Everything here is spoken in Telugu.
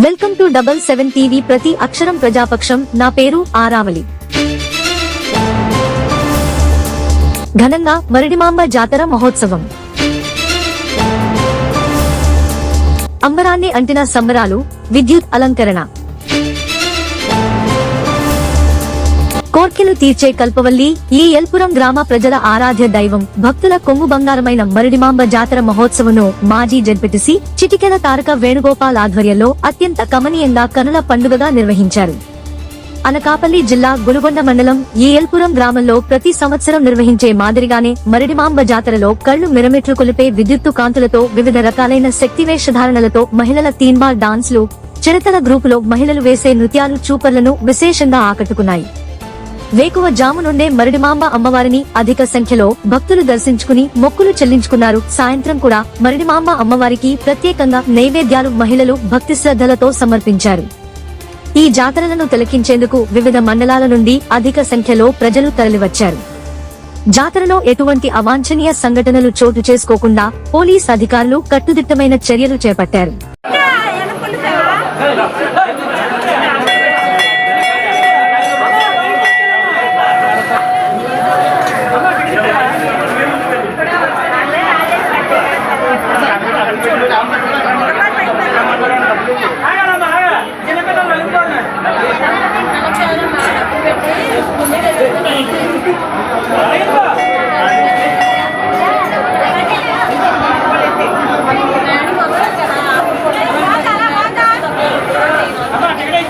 Welcome to double seven TV ప్రతి అక్షరం ప్రజాపక్షం. నా పేరు ఆరావళి. ఘనంగా మరిడిమాంబ జాతర మహోత్సవం. అంబరాన్ని అంటిన సంబరాలు విద్యుత్ అలంకరణ. కోర్కెలు తీర్చే కల్పవల్లి ఈ ఎల్పురం గ్రామ ప్రజల ఆరాధ్య దైవం భక్తుల కొంగు బంగారమైన మరిడిమాంబ జాతర మహోత్సవను మాజీ జడ్పెటిసి చిటికెల తారక వేణుగోపాల్ ఆధ్వర్యంలో అత్యంత కమనీయంగా కనుల పండుగగా నిర్వహించారు. అనకాపల్లి జిల్లా గులుగొండ మండలం ఈ ఎల్పురం గ్రామంలో ప్రతి సంవత్సరం నిర్వహించే మాదిరిగానే మరిడిమాంబ జాతరలో కళ్ళు మిరమిట్లు కొలిపే విద్యుత్తు కాంతులతో వివిధ రకాలైన శక్తివేషధారణలతో మహిళల తీన్బాల్ డాన్స్లు చిరతల గ్రూపులో మహిళలు వేసే నృత్యాలు చూపర్లను విశేషంగా ఆకట్టుకున్నాయి. వేకువ జాము నుండే మరిడిమాంబ అమ్మవారిని అధిక సంఖ్యలో భక్తులు దర్శించుకుని మొక్కులు చెల్లించుకున్నారు. సాయంత్రం కూడా మరిడిమాంబ అమ్మవారికి ప్రత్యేకంగా నైవేద్యాలు మహిళలు భక్తి శ్రద్ధలతో సమర్పించారు. ఈ జాతరలను తిలకించేందుకు వివిధ మండలాల నుండి అధిక సంఖ్యలో ప్రజలు తరలివచ్చారు. జాతరలో ఎటువంటి అవాంఛనీయ సంఘటనలు చోటు చేసుకోకుండా పోలీస్ అధికారులు కట్టుదిట్టమైన చర్యలు చేపట్టారు.